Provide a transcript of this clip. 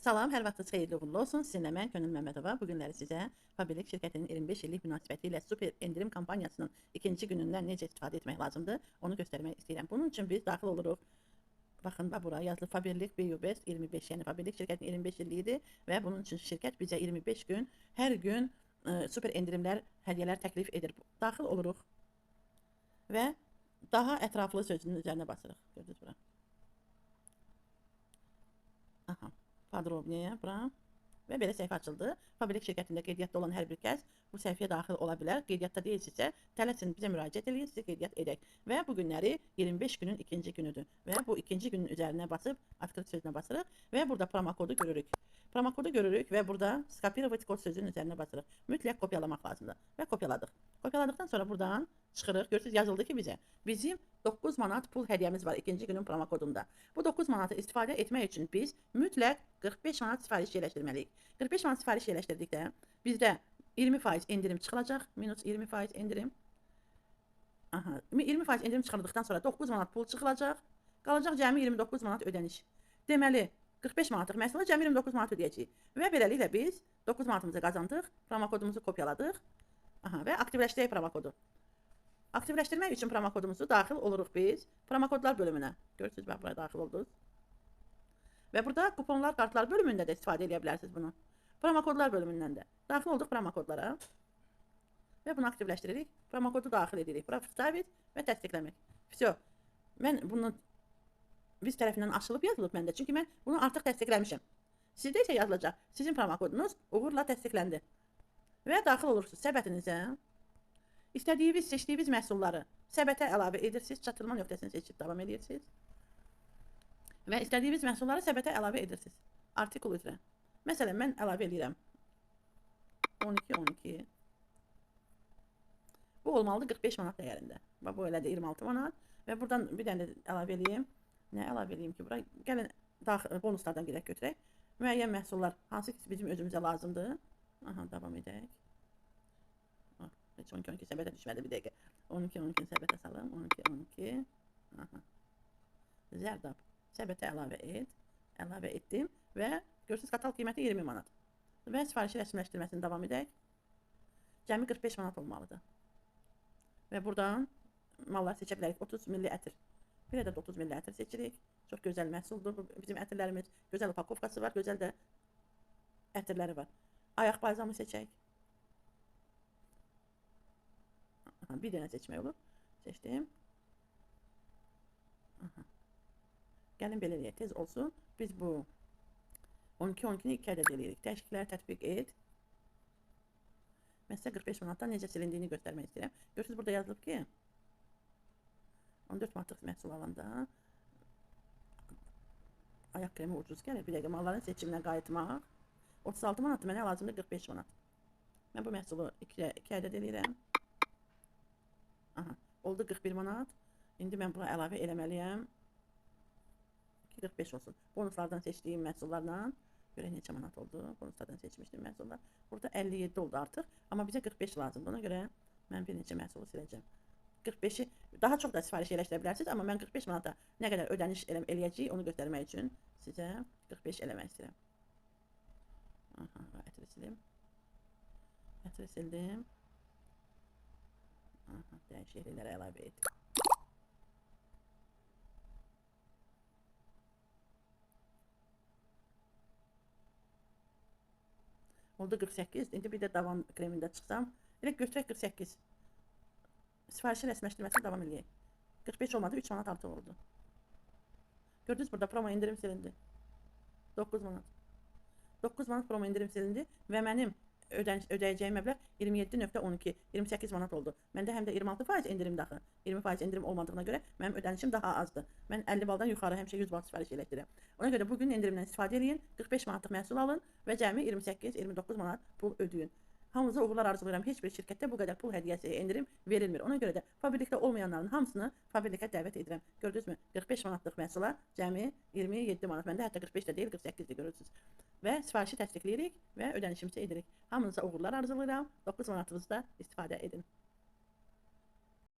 Salam, hər vaxtınız xeyirli uğurlu olsun. Sizinlə mən Könül Məmmədova. Bu günləri sizə Fabrik şirkətinin 25 illik münasibətilə super endirim kampaniyasının ikinci günündən necə istifadə etmək lazımdır, onu göstərmək istəyirəm. Bunun üçün biz daxil oluruq. Baxın, bax bura yazılıb Fabrik Biobest 25, yəni Fabrik şirkətinin 25 illiyidir və bunun üçün şirkət bizə 25 gün, hər gün ə, super endirimlər, hədiyyələr təklif edir. Daxil oluruq və daha ətraflı sözünün üzərinə basırıq. Gördünüz bura. podrobneye bura və belə səhifə açıldı. Fabrik şirkətində qeydiyyatda olan hər bir kəs bu səhifəyə daxil ola bilər. Qeydiyyatda deyilsinizsə, tələsin bizə müraciət eləyin, sizi qeydiyyat edək. Və bu günləri 25 günün ikinci günüdür. Və bu ikinci günün üzərinə basıb, atkırıt sözünə basırıq və burada promokodu görürük. Promokodu görürük və burada skopirovat kod sözünün üzərinə basırıq. Mütləq kopyalamaq lazımdır və kopyaladıq. Kopyaladıqdan sonra buradan çıxırıq. Görürsüz yazıldı ki bizə. Bizim 9 manat pul hədiyyəmiz var ikinci günün promo kodunda. Bu 9 manatı istifadə etmək üçün biz mütləq 45 manat sifariş yerləşdirməliyik. 45 manat sifariş yerləşdirdikdə bizdə 20% endirim çıxılacaq. Minus 20% endirim. Aha, 20% endirim çıxarıldıqdan sonra 9 manat pul çıxılacaq. Qalacaq cəmi 29 manat ödəniş. Deməli, 45 manatlıq məhsula cəmi 29 manat ödəyəcəyik. Və beləliklə biz 9 manatımızı qazandıq, promo kodumuzu kopyaladıq. Aha, və aktivləşdirək promo kodu. Aktivləşdirmək üçün promokodumuzu daxil oluruq biz. Promokodlar bölümünə. Görürsünüz, bax, bura daxil oldunuz. Və burada kuponlar, kartlar bölümündə də istifadə edə bilərsiniz bunu. Promokodlar bölümündən də. Daxil olduq promokodlara. Və bunu aktivləşdiririk. Promokodu daxil edirik. Bura sabit və təsdiqləmək. Vəsyo. Mən bunu biz tərəfindən açılıb yazılıb məndə. Çünki mən bunu artıq təsdiqləmişəm. Sizdə isə yazılacaq. Sizin promokodunuz uğurla təsdiqləndi. Və daxil olursunuz səbətinizə. İstədiyiniz, seçdiyiniz məhsulları səbətə əlavə edirsiniz, çatdırma nöqtəsini seçib davam edirsiniz. Və istədiyiniz məhsulları səbətə əlavə edirsiniz. Artikul üzrə. Məsələn, mən əlavə edirəm. 12 12. Bu olmalıdır 45 manat dəyərində. Bax bu elədir 26 manat və buradan bir dənə də əlavə eləyim. Nə əlavə eləyim ki, bura gəlin daxil bonuslardan gedək götürək. Müəyyən məhsullar hansı ki bizim özümüzə lazımdır. Aha, davam edək. Heç 12 12 səbətə düşmədi bir dəqiqə. 12 12 səbətə salım. 12 12. Aha. Zərdab. Səbətə əlavə et. Əlavə etdim və görürsüz katal qiyməti 20 manat. Və sifarişi rəsmiləşdirməsini davam edək. Cəmi 45 manat olmalıdır. Və buradan mallar seçə bilərik. 30 milli ətir. Bir ədəd 30 milli ətir seçirik. Çox gözəl məhsuldur. Bizim ətirlərimiz gözəl upakovkası var, gözəl də ətirləri var. Ayaq balzamı seçək. Aha, bir dənə seçmək olur. Seçdim. Aha. Gəlin belə eləyək, tez olsun. Biz bu 12-12-ni 2 ədəd eləyirik. Dəyişiklikləri tətbiq et. Mən sizə 45 manatdan necə silindiyini göstərmək istəyirəm. Görürsünüz, burada yazılıb ki, 14 manatlıq məhsul alanda ayaq kremi ucuz gəlir. Bir dəqiqə malların seçiminə qayıtmaq. 36 manat mənə lazımdır 45 manat. Mən bu məhsulu 2 2 ədəd eləyirəm. Aha, oldu 41 manat. İndi mən buna əlavə eləməliyəm. 2.45 olsun. Bonuslardan seçdiyim məhsullarla görək neçə manat oldu. Bonuslardan seçmişdim məhsullar. Burada 57 oldu artıq, amma bizə 45 lazımdır. Ona görə mən bir neçə məhsulu siləcəm. 45-i daha çox da sifariş eləşdirə bilərsiniz, amma mən 45 manata nə qədər ödəniş eləm eləyəcəyik onu göstərmək üçün sizə 45 eləmək istəyirəm. Aha, ətri silim. Ətri sildim. Aha, dəyişikliklərə əlavə et. Oldu 48. İndi bir də davam kremində çıxsam. Elə götürək 48. Sifarişi rəsmiləşdirməsini davam eləyək. 45 olmadı, 3 manat artıq oldu. Gördünüz burada promo indirim silindi. 9 manat. 9 manat promo indirim silindi və mənim ödəniş, ödəyəcəyim məbləğ 27.12, 28 manat oldu. Məndə həm də 26% endirim daxı. 20% endirim olmadığına görə mənim ödənişim daha azdır. Mən 50 baldan yuxarı həmişə 100 bal sifariş elətdirirəm. Ona görə bu gün endirimdən istifadə edin, 45 manatlıq məhsul alın və cəmi 28-29 manat pul ödəyin. Hamınıza uğurlar arzulayıram. Heç bir şirkətdə bu qədər pul hədiyyəsi endirim verilmir. Ona görə də fabrikdə olmayanların hamısını fabrikə dəvət edirəm. Gördünüzmü? 45 manatlıq məhsula cəmi 27 manat. Məndə hətta 45 də deyil, 48 də görürsüz. Və sifarişi təsdiqləyirik və ödənişimizi edirik. Hamınıza uğurlar arzulayıram. 9 manatınızda istifadə edin.